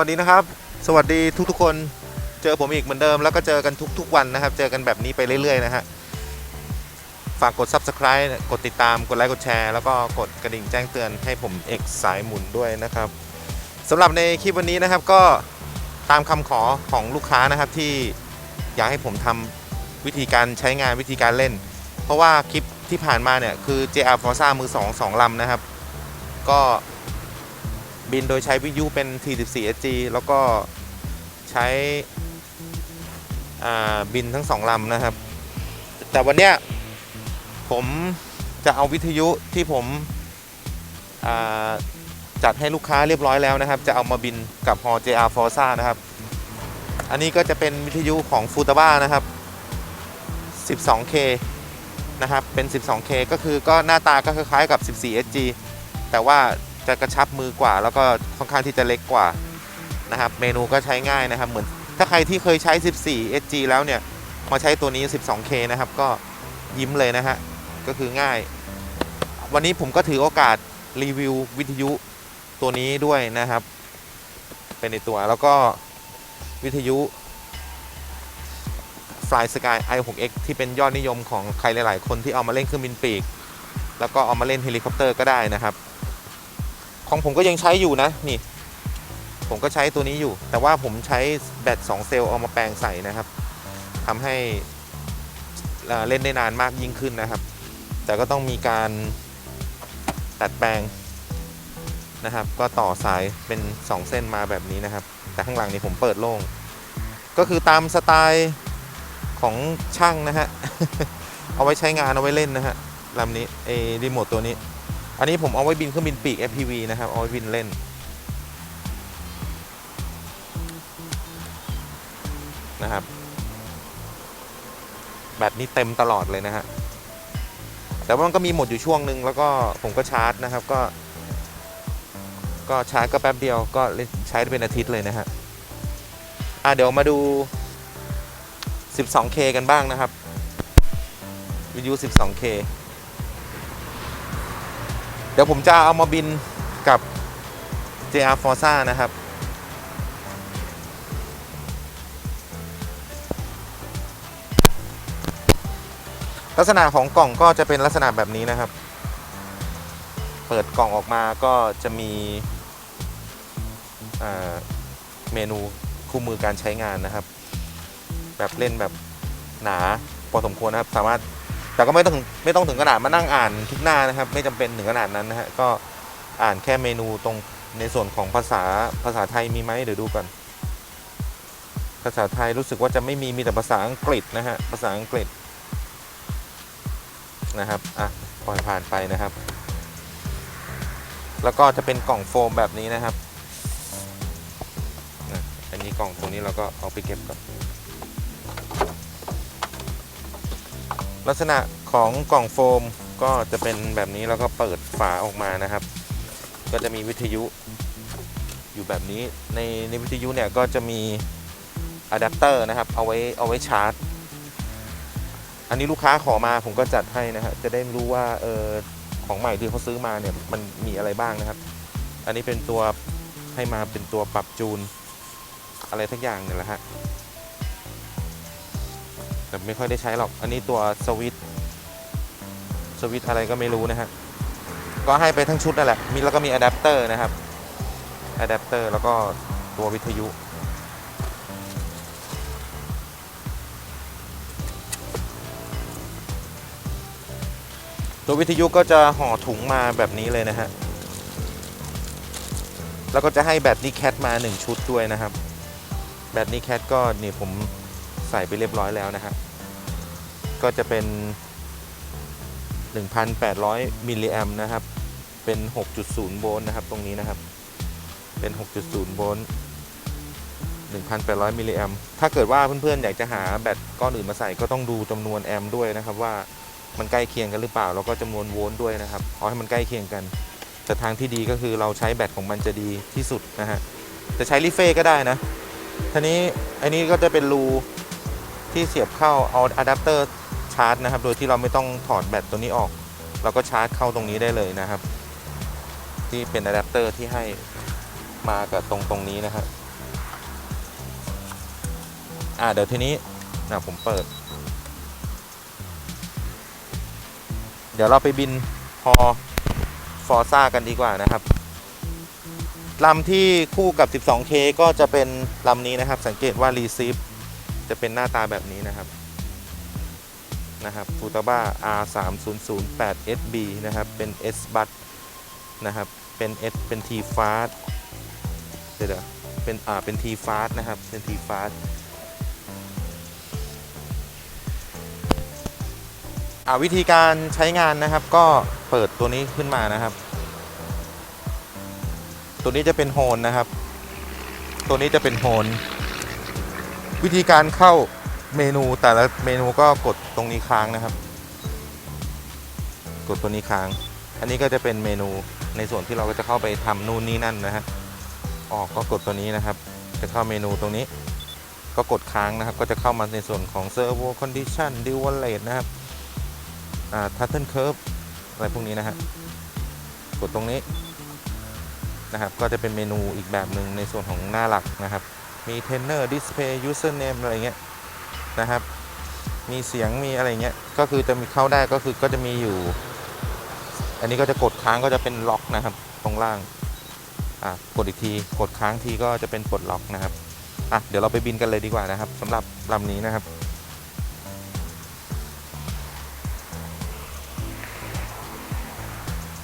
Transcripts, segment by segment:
วัสดีนะครับ สวัสดีทุกๆคนเจอผมอีกเหมือนเดิม แล้วก็เจอกันทุกๆวันนะครับ เจอกันแบบนี้ไปเรื่อยๆนะฮะฝากกด subscribe กดติดตามกดไลค์กดแชร์แล้วก็กดกระดิ่งแจ้งเตือนให้ผมเอกสายหมุนด้วยนะครับสำหรับในคลิปวันนี้นะครับก็ตามคำขอของลูกค้านะครับที่อยากให้ผมทำวิธีการใช้งานวิธีการเล่น เพราะว่าคลิปที่ผ่านมาเนี่ยคือ JR Forza มือ2 2ลำนะครับ ก็ บินโดยใช้วิทยุเป็น T14SG แล้วก็ใช้บินทั้งสองลำนะครับ แต่วันเนี้ยผมจะเอาวิทยุที่ผมจัดให้ลูกค้าเรียบร้อยแล้วนะครับ จะเอามาบินกับฮอ JR Forza นะครับ อันนี้ก็จะเป็นวิทยุของ f u t a b a นะครับ 12K นะครับ เป็น 12K ก็คือก็หน้าตาก็คล้ายๆกับ 14SG แต่ว่า จะกระชับมือกว่า แล้วก็ค่อนข้างที่จะเล็กกว่านะครับ เมนูก็ใช้ง่ายนะครับ เหมือนถ้าใครที่เคยใช้ 14SG แล้วเนี่ย มาใช้ตัวนี้ 12K นะครับ ก็ยิ้มเลยนะฮะ ก็คือง่าย วันนี้ผมก็ถือโอกาสรีวิววิทยุตัวนี้ด้วยนะครับ เป็นในตัวแล้วก็วิทยุ Fly Sky i6x ที่เป็นยอดนิยมของใครหลาย ๆ คนที่เอามาเล่นเครื่องบินปีก แล้วก็เอามาเล่นเฮลิคอปเตอร์ก็ได้นะครับ ของผมก็ยังใช้อยู่นะนี่ ผมก็ใช้ตัวนี้อยู่ แต่ว่าผมใช้แบต2เซลล์เอามาแปลงใส่นะครับทำให้เล่นได้นานมากยิ่งขึ้นนะครับ แต่ก็ต้องมีการตัดแปลงนะครับ ก็ต่อสายเป็น 2 เส้นมาแบบนี้นะครับ แต่ข้างหลังนี่ผมเปิดโล่ง ก็คือตามสไตล์ของช่างนะฮะ เอาไว้ใช้งานเอาไว้เล่นนะฮะลำนี้เอรีโมทตัวนี้ อันนี้ผมเอาไว้บินเครื่องบินปีก FPV นะครับ เอาไว้บินเล่น นะครับ แบตนี่เต็มตลอดเลยนะฮะ แต่ว่ามันก็มีหมดอยู่ช่วงหนึ่งแล้วก็ผมก็ชาร์จนะครับ ก็ ก็ชาร์จก็แป๊บเดียวก็ใช้เป็นอาทิตย์เลยนะฮะ อะเดี๋ยวมาดู 12K กันบ้างนะครับวิทยุ 12K เดี๋ยวผมจะเอามาบินกับ JR Forza นะครับ ลักษณะของกล่องก็จะเป็นลักษณะแบบนี้นะครับ เปิดกล่องออกมาก็จะมีเมนูคู่มือการใช้งานนะครับ แบบเล่นแบบหนาพอสมควรนะครับ สามารถ แต่ก็ไม่ต้องไม่ต้องถึงขนาดมานั่งอ่านทุกหน้านะครับ ไม่จำเป็นถึงขนาดนั้นนะฮะก็อ่านแค่เมนูตรงในส่วนของภาษาภาษาไทยมีไหมเดี๋ยวดูก่อนภาษาไทยรู้สึกว่าจะไม่มีมีแต่ภาษาอังกฤษนะฮะภาษาอังกฤษนะครับอะปล่อยผ่านไปนะครับ แล้วก็จะเป็นกล่องโฟมแบบนี้นะครับอันนี้กล่องตรงนี้เราก็เอาไปเก็บก่อ ลักษณะของกล่องโฟมก็จะเป็นแบบนี้แล้วก็เปิดฝาออกมานะครับ ก็จะมีวิทยุอยู่แบบนี้ในในวิทยุเนี่ยก็จะมีอะแดปเตอร์นะครับเอาไว้เอาไว้ชาร์จ อันนี้ลูกค้าขอมาผมก็จัดให้นะฮะจะได้รู้ว่าเออของใหม่ที่เขาซื้อมาเนี่ยมันมีอะไรบ้างนะครับ อันนี้เป็นตัวให้มาเป็นตัวปรับจูน อะไรทักอย่างเนี่ยแหละฮะ แต่ไม่ค่อยได้ใช้หรอก อันนี้ตัวสวิตสวิตอะไรก็ไม่รู้นะฮะ ก็ให้ไปทั้งชุดนั่นแหละ มีแล้วก็มีอะแดปเตอร์นะครับ อะแดปเตอร์แล้วก็ตัววิทยุ ตัววิทยุก็จะห่อถุงมาแบบนี้เลยนะฮะ แล้วก็จะให้แบตนิแคทมา 1 ชุดด้วยนะครับ แบตนิแคทก็นี่ผม ใส่ไปเรียบร้อยแล้วนะฮะก็จะเป็น 1,800 มิลลิแอมนะครับ เป็น 6.0 โวลต์นะครับ ตรงนี้นะครับ เป็น 6.0 โวลต์ 1,800 มิลลิแอมถ้าเกิดว่าเพื่อนๆ อยากจะหาแบตก้อนอื่นมาใส่ก็ต้องดูจำนวนแอมด้วยนะครับว่ามันใกล้เคียงกันหรือเปล่า แล้วก็จำนวนโวลต์ด้วยนะครับเอาให้มันใกล้เคียงกัน แต่ทางที่ดีก็คือเราใช้แบตของมันจะดีที่สุดนะฮะ จะใช้ลิเฟ่ก็ได้นะทีนี้อันนี้ก็จะเป็นรู ที่เสียบเข้าเอาอะแดปเตอร์ชาร์จนะครับ โดยที่เราไม่ต้องถอดแบตตัวนี้ออก เราก็ชาร์จเข้าตรงนี้ได้เลยนะครับ ที่เป็นอะแดปเตอร์ที่ให้มากับตรงตรงนี้นะครับอ่าเดี๋ยวทีนี้อะผมเปิด เดี๋ยวเราไปบินพอฟอร์ซ่ากันดีกว่านะครับลำที่คู่กับ 12K ก็จะเป็นลำนี้นะครับ สังเกตว่า Receive จะเป็นหน้าตาแบบนี้นะครับนะครับฟูตาบ้า R3008 SB นะครับ เป็น S b u t นะครับ เป็น S เป็น T Fast เดี๋ยวเป็น อ่า เป็น T Fast นะครับ เป็น T Fast อ่าวิธีการใช้งานนะครับ ก็เปิดตัวนี้ขึ้นมานะครับ ตัวนี้จะเป็นโฮนนะครับ ตัวนี้จะเป็นโฮน วิธีการเข้าเมนูแต่ละเมนูก็กดตรงนี้ค้างนะครับ กดตัวนี้ค้าง อันนี้ก็จะเป็นเมนูในส่วนที่เราก็จะเข้าไปทำนู่นนี่นั่นนะฮะออกก็กดตัวนี้นะครับ จะเข้าเมนูตรงนี้ ก็กดค้างนะครับ ก็จะเข้ามาในส่วนของ Servo Condition d u a l a t e นะครับอ่า Turtle Curve อะไรพวกนี้นะฮะกดตรงนี้นะครับ ก็จะเป็นเมนูอีกแบบหนึ่งในส่วนของหน้าหลักนะครับ มี Trainer Display Username อะไรเงี้ยนะครับ มีเสียงมีอะไรเงี้ย ก็คือจะมีเข้าได้ก็คือก็จะมีอยู่ อันนี้ก็จะกดค้างก็จะเป็นล็อกนะครับ ตรงล่าง อะกดอีกทีกดค้างทีก็จะเป็นปลดล็อกนะครับ อะเดี๋ยวเราไปบินกันเลยดีกว่านะครับสำหรับลำนี้นะครับ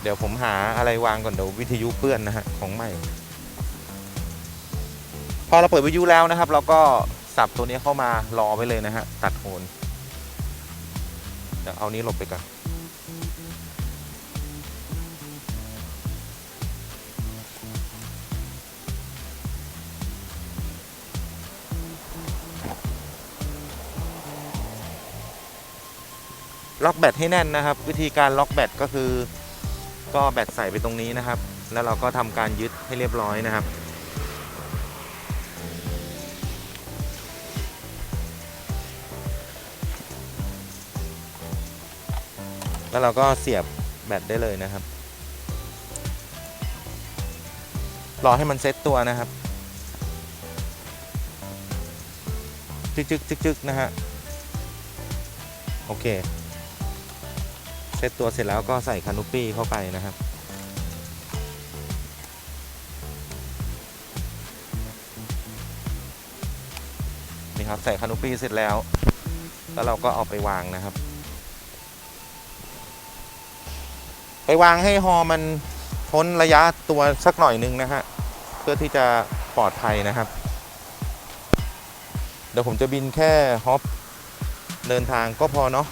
เดี๋ยวผมหาอะไรวางก่อนเดี๋ยววิทยุเปื้อนนะฮะของใหม่ พอเราเปิดวิทยุแล้วนะครับ เราก็สับตัวนี้เข้ามารอไว้เลยนะฮะตัดโหนเดี๋ยวเอานี้หลบไปก่อนล็อกแบตให้แน่นนะครับ วิธีการล็อกแบตก็คือ ก็แบตใส่ไปตรงนี้นะครับ แล้วเราก็ทำการยึดให้เรียบร้อยนะครับ แล้วเราก็เสียบแบตได้เลยนะครับ รอให้มันเซตตัวนะครับ จึกจึกจึกจึกนะฮะ โอเค เซตตัวเสร็จแล้วก็ใส่คานูปี้เข้าไปนะครับนี่ครับใส่คานูปี้เสร็จแล้ว แล้วเราก็เอาไปวางนะครับ ไปวางให้ฮอมันพ้นระยะตัวสักหน่อยหนึงนะฮะเพื่อที่จะปลอดภัยนะครับ เดี๋ยวผมจะบินแค่ฮอปเดินทางก็พอเนาะ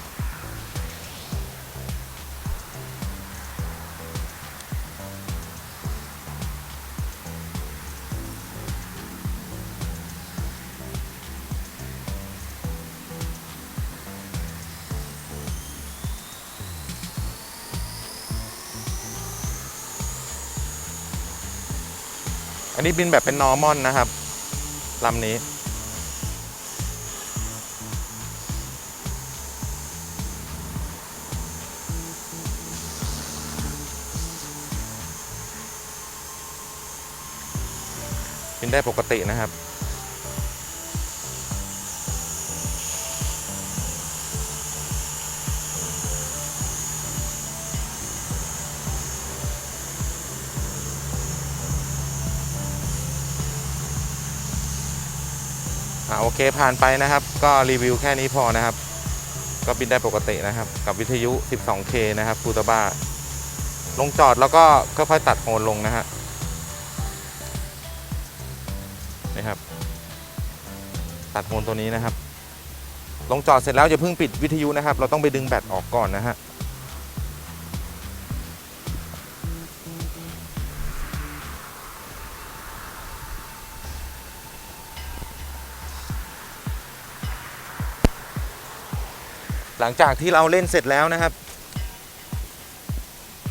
นนี้บินแบบเป็นนอร์มอลนะครับลำนี้บินได้ปกตินะครับ เคผ่านไปนะครับ ก็รีวิวแค่นี้พอนะครับ ก็บินได้ปกตินะครับ กับวิทยุ 12K นะครับฟูตาบ้า ลงจอดแล้วก็ค่อยๆตัดโหนลงนะฮะนี่ครับ ตัดโหนตัวนี้นะครับ ลงจอดเสร็จแล้วอย่าเพิ่งปิดวิทยุนะครับ เราต้องไปดึงแบตออกก่อนนะฮะ หลังจากที่เราเล่นเสร็จแล้วนะครับ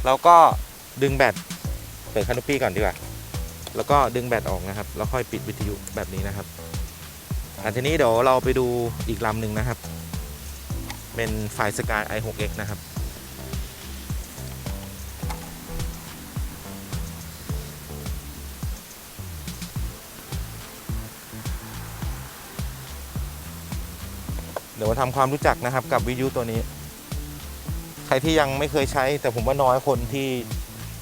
เราก็ดึงแบตเปิดคานูปี้ก่อนดีกว่า แล้วก็ดึงแบตออกนะครับ แล้วค่อยปิดวิทยุแบบนี้นะครับอันทีนี้เดี๋ยวเราไปดูอีกลำหนึ่งนะครับ เป็นไฟสกาย i6x นะครับ ดี๋ยวมาทำความรู้จักนะครับกับวิทยุตัวนี้ ใครที่ยังไม่เคยใช้ แต่ผมว่าน้อยคนที่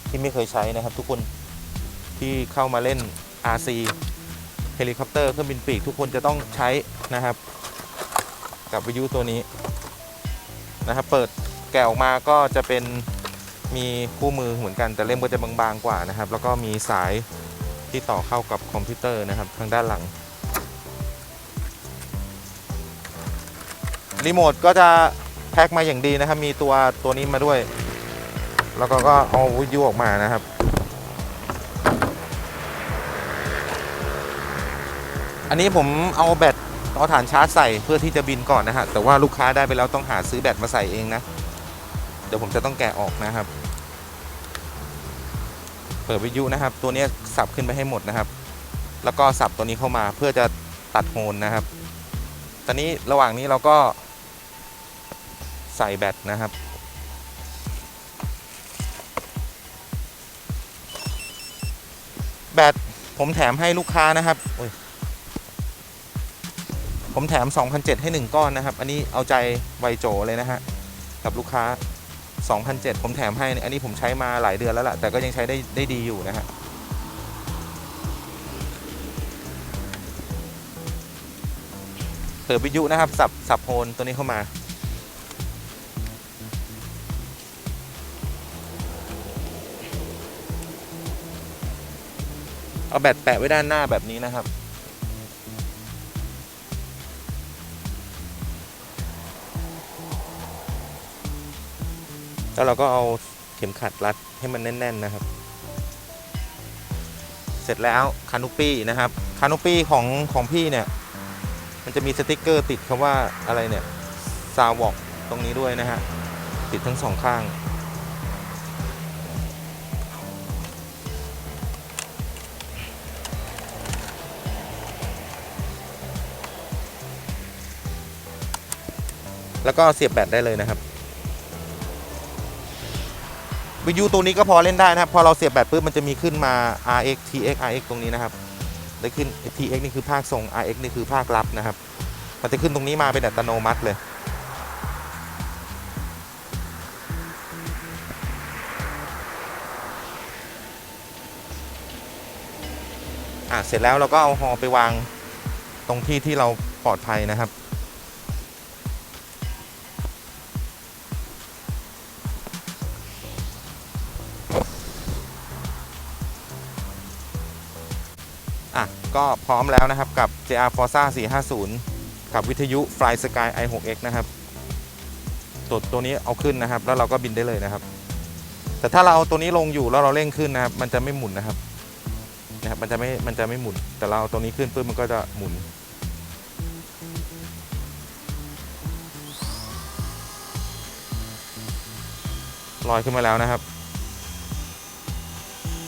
ที่ไม่เคยใช้นะครับ ทุกคนที่เข้ามาเล่น RC เฮลิคอปเตอร์เครื่องบินปีกทุกคนจะต้องใช้นะครับ กับวิทยุตัวนี้นะครับ เปิดแกะออกมาก็จะเป็นมีคู่มือเหมือนกันแต่เล่มก็จะบางๆกว่านะครับ แล้วก็มีสายที่ต่อเข้ากับคอมพิวเตอร์นะครับ ทางด้านหลัง รีโมทก็จะแพ็คมาอย่างดีนะครับ มีตัวตัวนี้มาด้วย แล้วก็ก็เอาวิทยุออกมานะครับอันนี้ผมเอาแบตเอาฐานชาร์จใส่เพื่อที่จะบินก่อนนะฮะ แต่ว่าลูกค้าได้ไปแล้วต้องหาซื้อแบตมาใส่เองนะ เดี๋ยวผมจะต้องแกะออกนะครับ เปิดวิทยุนะครับ ตัวนี้สับขึ้นไปให้หมดนะครับ แล้วก็สับตัวนี้เข้ามาเพื่อจะตัดโฮนนะครับ ตอนนี้ระหว่างนี้เราก็ ใส่แบตนะครับ แบตผมแถมให้ลูกค้านะครับผมแถม 2,007 ให้ 1 ก้อนนะครับ อันนี้เอาใจไวโจเลยนะฮะ กับลูกค้า 2,007 ผมแถมให้ อันนี้ผมใช้มาหลายเดือนแล้วล่ะ แต่ก็ยังใช้ได้ได้ดีอยู่นะฮะเปิดวิทยุนะครับ สับ สับโฮนตัวนี้เข้ามา เอาแบตแปะไว้ด้านหน้าแบบนี้นะครับ แล้วเราก็เอาเข็มขัดรัดให้มันแน่น ๆนะครับ เสร็จแล้วคานุปี้นะครับ คานุปี้ของของพี่เนี่ย มันจะมีสติกเกอร์ติดคำว่าอะไรเนี่ยซาวบอกตรงนี้ด้วยนะฮะ ติดทั้งสองข้าง แล้วก็เสียบแบตได้เลยนะครับวิทยุตัวนี้ก็พอเล่นได้นะครับ พอเราเสียบแบตปุ๊บมันจะมีขึ้นมา RX TX RX ตรงนี้นะครับได้ขึ้น TX นี่คือภาคส่ง RX นี่คือภาครับนะครับ มันจะขึ้นตรงนี้มาเป็นอัตโนมัติเลยอะเสร็จแล้วเราก็เอาฮอไปวางตรงที่ที่เราปลอดภัยนะครับ ก็พร้อมแล้วนะครับกับ JR Forza 450 กับวิทยุ Fly Sky i6x นะครับตัวตัวนี้เอาขึ้นนะครับ แล้วเราก็บินได้เลยนะครับ แต่ถ้าเราเอาตัวนี้ลงอยู่แล้วเราเร่งขึ้นนะครับ มันจะไม่หมุนนะครับนะครับมันจะไม่มันจะไม่หมุน แต่เราเอาตัวนี้ขึ้นปุ๊บมันก็จะหมุนลอยขึ้นมาแล้วนะครับ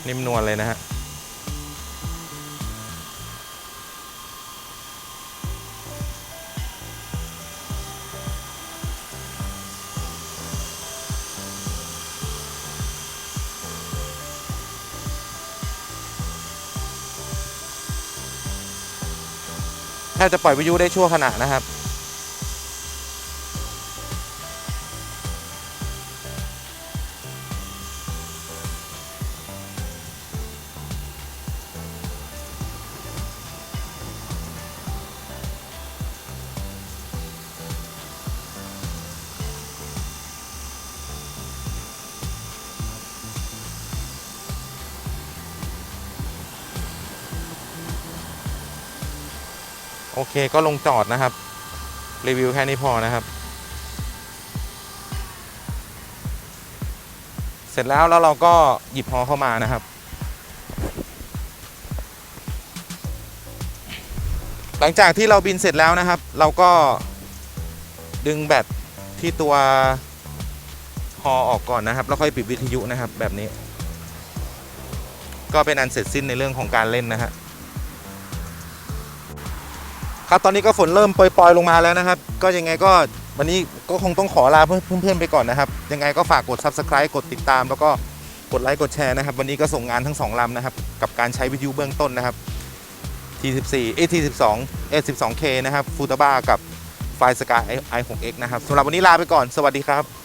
นิ่มนวลเลยนะฮะ แทบจะปล่อยวิทยุได้ชั่วขณะนะครับ โอเคก็ลงจอดนะครับ รีวิวแค่นี้พอนะครับ เสร็จแล้วแล้วเราก็หยิบฮอเข้ามานะครับ หลังจากที่เราบินเสร็จแล้วนะครับ เราก็ดึงแบตที่ตัวฮอออกก่อนนะครับ แล้วค่อยปิดวิทยุนะครับแบบนี้ ก็เป็นอันเสร็จสิ้นในเรื่องของการเล่นนะฮะ ครับตอนนี้ก็ฝนเริ่มโปรยๆลงมาแล้วนะครับ ก็ยังไงก็วันนี้ก็คงต้องขอลาเพื่อนๆไปก่อนนะครับ ยังไงก็ฝากกด subscribe กดติดตาม แล้วก็กดไลค์กดแชร์นะครับ วันนี้ก็ส่งงานทั้ง 2ลำนะครับ กับการใช้วิทยุเบื้องต้นนะครับ T14 เอ T12 A12K นะครับฟูตาบ้ากับไฟสกาย i6x นะครับสำหรับวันนี้ลาไปก่อนสวัสดีครับ